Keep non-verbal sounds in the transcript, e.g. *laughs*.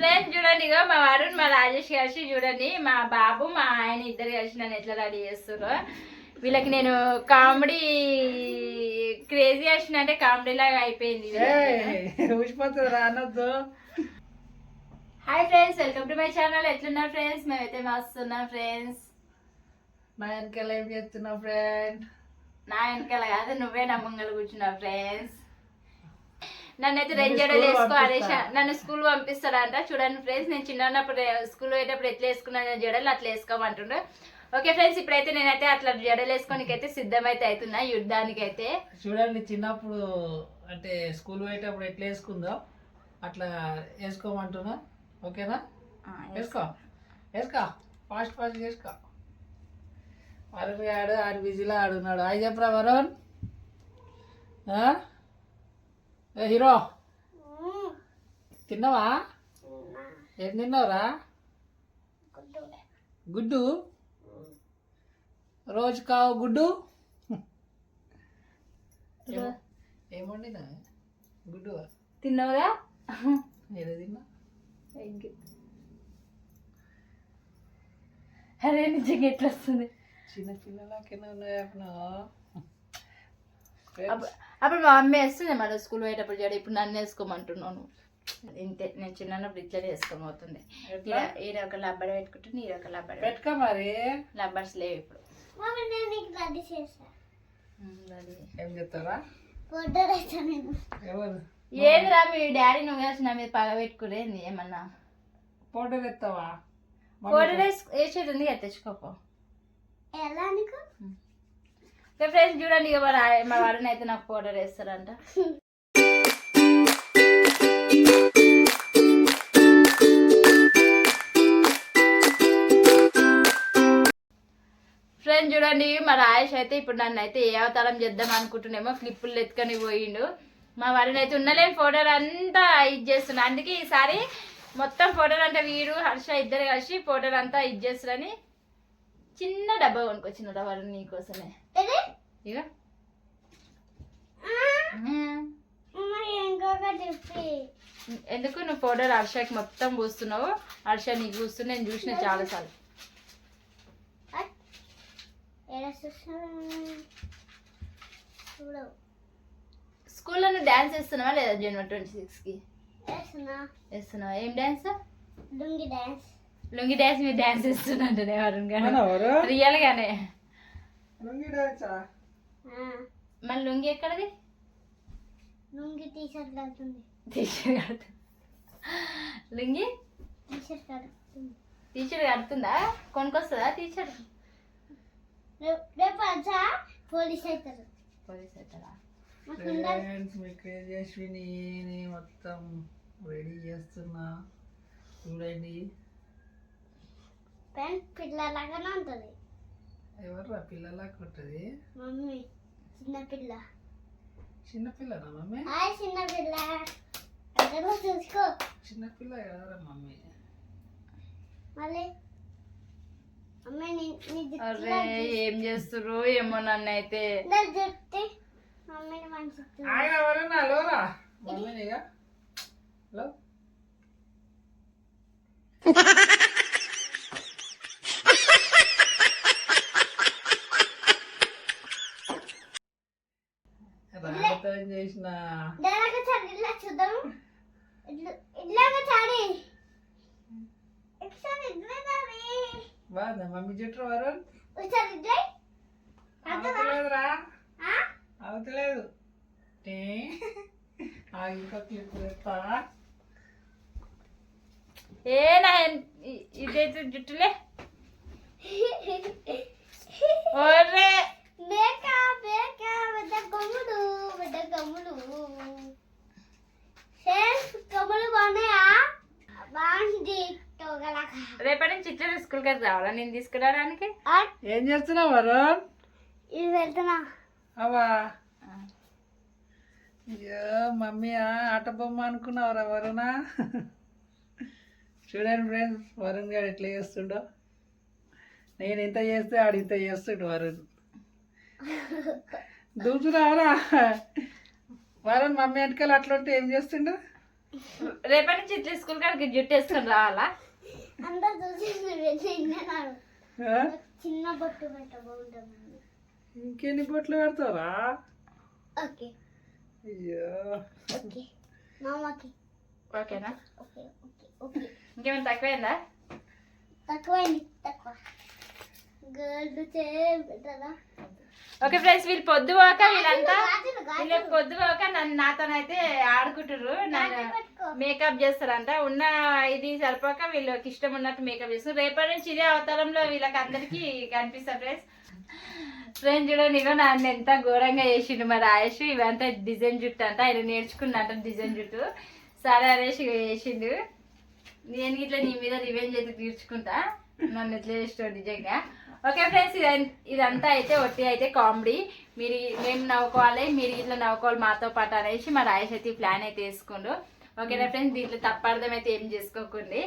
Friends చూడండి ఇగో మా వరుణ్ మా రాజేష్ కలిసి చూడండి మా బాబు మా ఆయన ఇద్దరు కలిసి నన్ను ఎట్లా రెడీ చేస్తారో వీళ్ళకి నేను కామెడీ క్రేజీ వచ్చిన అంటే కామెడీ లాగా అయిపోయింది రానొద్దు hi friends welcome to my channel. ఎట్లున్నారు ఫ్రెండ్స్? మేమైతే మస్తున్నాం ఫ్రెండ్స్. మా వెనకాల ఏం చేస్తున్నావు ఫ్రెండ్? నా వెనకాల కాదు నువ్వే నా ముంగలు కూర్చున్నావు ఫ్రెండ్స్. నన్నైతే నేను రెండు జడలు school వేసుకో అనేసి. నన్ను స్కూల్ పంపిస్తాడంట. చూడండి ఫ్రెండ్స్ నేను చిన్నప్పుడు స్కూల్ పోయేటప్పుడు ఎట్లా వేసుకున్నాను జడలు అట్లా వేసుకోమంటుండ్రు ఓకే ఫ్రెండ్స్ ఇప్పుడైతే నేనైతే అట్లా జడలు వేసుకోనికి అయితే సిద్ధమైతే అవుతున్నా యుద్ధానికి అయితే చూడండి చిన్నప్పుడు అంటే స్కూల్ పోయేటప్పుడు ఎట్లా వేసుకుందో అట్లా వేసుకోమంటున్నా. ఓకేనా? వేసుకో. వేసుకో. ఫాస్ట్ ఫాస్ట్ వేసుకో. వరుణ్ ఆడు ఆడు బిజీలో ఆడున్నాడు. అయి చెప్పరా వరుణ్? ఏ హీరో? తిన్నావా? ఏం తిన్నావురా? గుడ్డు. రోజు కావు గుడ్డు? ఏమో- ఏం వండినా? గుడ్డు తిన్నావుగా ఏదో తిన్నా. అరే నిజంగా ఎట్లా వస్తుంది? చిన్న పిల్లలకైనా ఉన్నాయా అప్పుడు మా అమ్మ వేస్తుంది మన స్కూల్ పోయేటప్పుడు జడ ఇప్పుడు నన్ను వేసుకోమంటున్నాను. ఇంతే నేను చిన్నప్పుడు ఇట్లా వేసుకొని? ఈడ- ఒక లబ్బడి పెట్టుకుంటే ఈడ ఒక లబ్బడి పెట్టుకో మరి. లబ్బర్స్ లేవు ఇప్పుడు. ఏం చెప్తారా ఏందిరా మీ డాడీ నువ్వు కలిసి నా మీద పగ పెట్టుకునేది ఏమన్నా? పౌడర్ ఎత్తావా ఫోటో వేసేది ఉంది తెచ్చుకోపో ఫ్రెండ్స్ చూడండి ఇక మరి మా వాడిని అయితే నాకు ఫోటో వేస్తారంట ఫ్రెండ్ చూడండి మా రాయేష్ అయితే ఇప్పుడు నన్ను అయితే ఏ అవతారం చేద్దాం అనుకుంటున్నామో క్లిప్పులు ఎత్తుకొని పోయిండు. మా వాడిని అయితే ఉండలేని ఫోటోలు అంతా ఇది చేస్తున్నా అందుకే ఈసారి మొత్తం ఫోటోలు అంతా వీడు హర్ష ఇద్దరు కలిసి ఫోటోలు అంతా ఇది చేస్తారని చిన్న డబ్బా కొనుక్కొచ్చిన వాడు నీకోసమే ఇక? ఎందుకు నువ్వు పౌడర్ హర్షకి మొత్తం పూస్తున్నావు? హర్ష నీకు పూస్తున్నా నేను చూసిన చాలా సార్లు స్కూల్లో నువ్వు డ్యాన్స్ వేస్తున్నావా లేదా జనవరి ట్వంటీ సిక్స్కి? వేస్తున్నావా? ఏం dance lungi dance. Lungi dance మీరు డ్యాన్స్ వేస్తున్నట్టు ఎవరు? రియల్ గానే. లుంగీ డాన్సా? మళ్ళీ లుంగి ఎక్కడది? లుంగి టీ షర్ట్ కడుతుంది. టీషర్ట్ కడుతుంది. లుంగి? టీ షర్ట్ కడుతుంది. టీషర్ట్ కడుతుందా? కొనుక్కొస్తుందా టీషర్ట్? రేపు రేపు వచ్చా పోలీస్ అవుతారు. పోలీస్ అవుతారా? మాకు అశ్విని మొత్తం రెడీ చేస్తున్నా. చూడండి. పెన్ పిల్లలాగానే ఉంటుంది. ఎవర్రా పిల్లలా కొట్టది? మమ్మీ. చిన్న పిల్ల చిన్నపిల్లనా మమ్మీ? హాయ్ చిన్న పిల్ల అందరూ చూసుకో. చిన్నపిల్ల కదరా మమ్మీ. మళ్ళీ. అమ్మాయి నీ నీ అరే ఏం చేస్తుర్రు ఏమో నన్ను అయితే ఆయన ఎవరన్నా లోరా మమ్మీనిగా. హలో *laughs* రాగతో చేసిన దానికి చాడి ఇట్లా చూద్దాం ఇట్లా ఇట్లాగా చాడి ఒకసారి ఇట్లా చాడి బాగుందా? మమ్మీ జుట్టు వరుణ్ అవుతలేదురా. ఆ? అవుతలేదు. టే. ఆ ఇంకో క్లిప్ పెడతా ఏ నా ఇ- ఇదైతే జుట్టులే. *laughs* *laughs* రేపటి నుంచి చిత్ర స్కూల్కి రావాలా? నేను తీసుకురావడానికి? ఏం చేస్తున్నావు వరుణ్? ఇది వెళ్తున్నా. అవా? అయ్యో మమ్మీ ఆట బొమ్మ అనుకున్నావురా వరుణ? చూడండి ఫ్రెండ్స్ వరుణ్ గారు ఎట్లా చేస్తుండో. నేను ఇంత చేస్తే ఆడు ఇంత చేస్తుండు వరుణ్. దూసురావరా? వరుణ్ మమ్మీ వెనకాల అట్లా ఉంటే ఏం చేస్తుండు? రేపటి నుంచి ఇట్లా స్కూల్ కాడికి జుట్టు వేసుకొని రావాలా? అందరు? చిన్న బొట్టు పెట్ట బాగుంటుంది. ఇంకెన్ని బొట్లు పెడతారా? ఓకే. అయ్యో. ఓకే. మామకి. ఓకేనా? Okay okay okay. ఇంకేమైనా తక్కువైందా? తక్కువైంది తక్కువ. గర్ల్ చేయాలా ఓకే ఫ్రెండ్స్ వీళ్ళు పొద్దుపోక వీళ్ళంతా గాజులు, గాజులు. వీళ్ళు పొద్దుపోక నన్ను నాతోనైతే ఆడుకుంటారు నన్ను. మేకప్ చేస్తారంట. ఉన్న ఇది సరిపోక వీళ్ళకి ఇష్టం ఉన్నట్టు మేకప్ చేస్తారు. రేపటి నుంచి ఇదే అవతారంలో వీళ్ళకి అందరికీ కనిపిస్తారు ఫ్రెండ్స్. ఫ్రెండ్స్ చూడండి ఇగో నన్ను ఎంత ఘోరంగా చేసిండు మరి ఆయుష్ ఇవంతా డిజైన్ జుట్టు అంట. ఆయన నేర్చుకున్నట్టు డిజైన్ జుట్టు. సరే అనేసి ఇగో చేసిండు. నేను ఇట్లా నీ మీద రివెంజ్ అయితే తీర్చుకుంటా. నన్ను ఎట్లా చేస్తావు నిజంగా? ఓకే ఫ్రెండ్స్ ఇదం- ఇదంతా అయితే ఒట్టి అయితే కామెడీ. మీరు మేము నవ్వుకోవాలి మీరు ఇట్లా నవ్వుకోవాలి మాతో పాటు అనేసి మా రాయేష్ అయితే ప్లాన్ అయితే వేసుకుండు. ఓకేనా ఫ్రెండ్స్ దీంట్లో తప్పర్థం అయితే ఏం చేసుకోకండి.